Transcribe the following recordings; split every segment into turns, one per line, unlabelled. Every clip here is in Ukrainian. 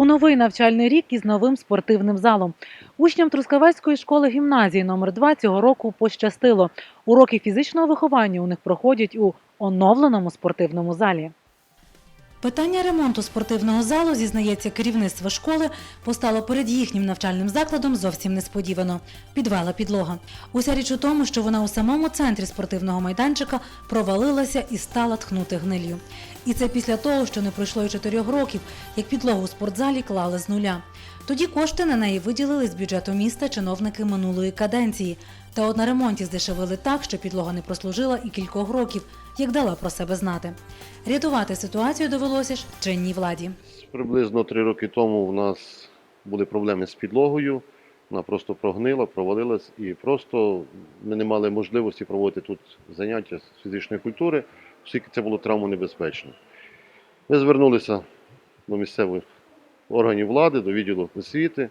у новий навчальний рік із новим спортивним залом. Учням Трускавецької школи гімназії номер 2 цього року пощастило. Уроки фізичного виховання у них проходять у оновленому спортивному залі. Питання ремонту спортивного залу, зізнається керівництво школи, постало перед їхнім навчальним закладом зовсім несподівано. Підвела підлога. Уся річ у тому, що вона у самому центрі спортивного майданчика провалилася і стала тхнути гнилью. І це після того, що не пройшло й чотирьох років, як підлогу у спортзалі клали з нуля. Тоді кошти на неї виділили з бюджету міста чиновники минулої каденції. Та от на ремонті здешевили так, що підлога не прослужила і кількох років, як дала про себе знати. Рятувати ситуацію довелося ж чинній владі.
Приблизно три роки тому в нас були проблеми з підлогою. Вона просто прогнила, провалилась, і просто ми не мали можливості проводити тут заняття з фізичної культури, оскільки це було травмонебезпечно. Ми звернулися до місцевих органів влади, до відділу освіти.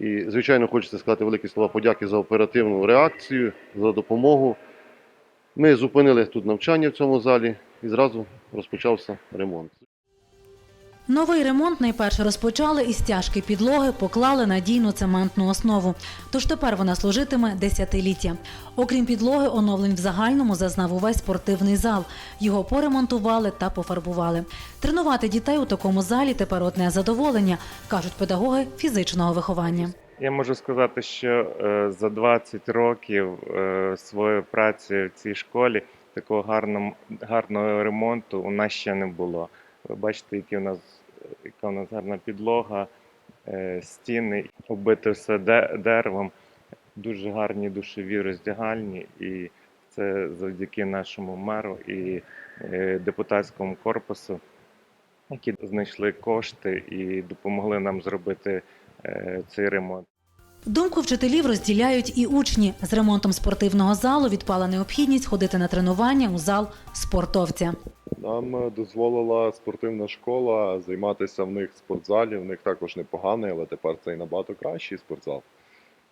І, звичайно, хочеться сказати великі слова подяки за оперативну реакцію, за допомогу. Ми зупинили тут навчання в цьому залі і зразу розпочався ремонт.
Новий ремонт найперше розпочали із стяжки підлоги, поклали надійну цементну основу. Тож тепер вона служитиме десятиліття. Окрім підлоги, оновлень в загальному зазнав увесь спортивний зал. Його поремонтували та пофарбували. Тренувати дітей у такому залі тепер одне задоволення, кажуть педагоги фізичного виховання.
Я можу сказати, що е, за 20 років е, своєї праці в цій школі такого гарного, гарного ремонту у нас ще не було. Бачите, які у нас, яка у нас гарна підлога, е, стіни, оббите все деревом, дуже гарні душові роздягальні, і це завдяки нашому меру і е, депутатському корпусу, які знайшли кошти і допомогли нам зробити е, цей ремонт.
Думку вчителів розділяють і учні. З ремонтом спортивного залу відпала необхідність ходити на тренування у зал спортовця.
Нам дозволила спортивна школа займатися в них в спортзалі. В них також непоганий, але тепер це і набагато кращий спортзал.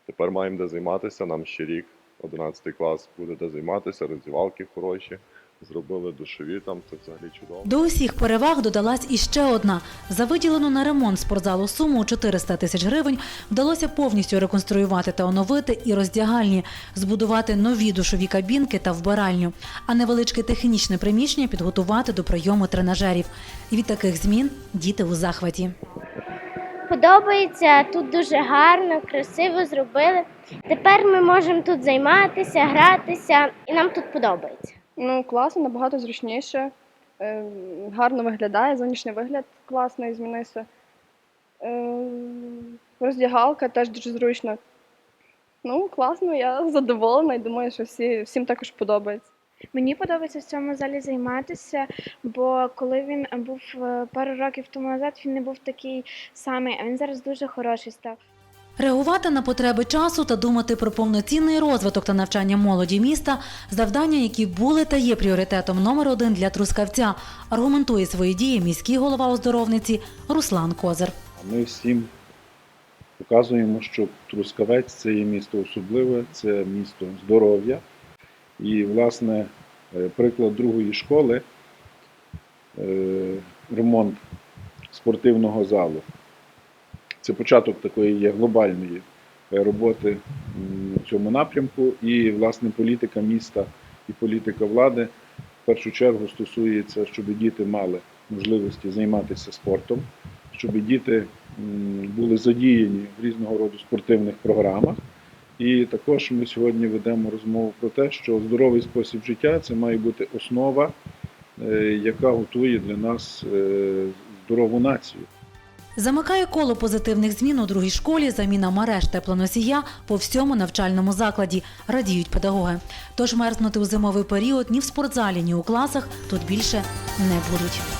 Тепер маємо де займатися. Нам ще рік, 11 клас, буде де займатися, роздівалки хороші. Зробили душові там, це взагалі чудово.
До усіх переваг додалась іще одна. За виділену на ремонт спортзалу суму у 400 тисяч гривень вдалося повністю реконструювати та оновити і роздягальні, збудувати нові душові кабінки та вбиральню, а невеличке технічне приміщення підготувати до прийому тренажерів. І від таких змін діти у захваті.
Подобається, тут дуже гарно, красиво зробили. Тепер ми можемо тут займатися, гратися, і нам тут подобається.
Ну, класно, набагато зручніше. Е, гарно виглядає, зовнішній вигляд класний змінився. Е, роздягалка теж дуже зручно. Ну, класно, я задоволена і думаю, що всі, всім також подобається.
Мені подобається в цьому залі займатися, бо коли він був е, пару років тому назад, він не був такий самий, а він зараз дуже хороший став.
Реагувати на потреби часу та думати про повноцінний розвиток та навчання молоді міста завдання, які були та є пріоритетом номер один для трускавця, аргументує свої дії міський голова оздоровниці Руслан Козир.
Ми всім показуємо, що Трускавець це є місто особливе, це місто здоров'я. І, власне, е, приклад другої школи, е, ремонт спортивного залу. Це початок такої є глобальної е, роботи в цьому напрямку. І, власне, політика міста і політика влади в першу чергу стосується, щоб діти мали можливості займатися спортом, щоб діти були задіяні в різного роду спортивних програмах. І також ми сьогодні ведемо розмову про те, що здоровий спосіб життя це має бути основа, е, яка готує для нас е, здорову націю.
Замикає коло позитивних змін у другій школі заміна мереж теплоносія по всьому навчальному закладі, радіють педагоги. Тож мерзнути у зимовий період ні в спортзалі, ні у класах тут більше не будуть.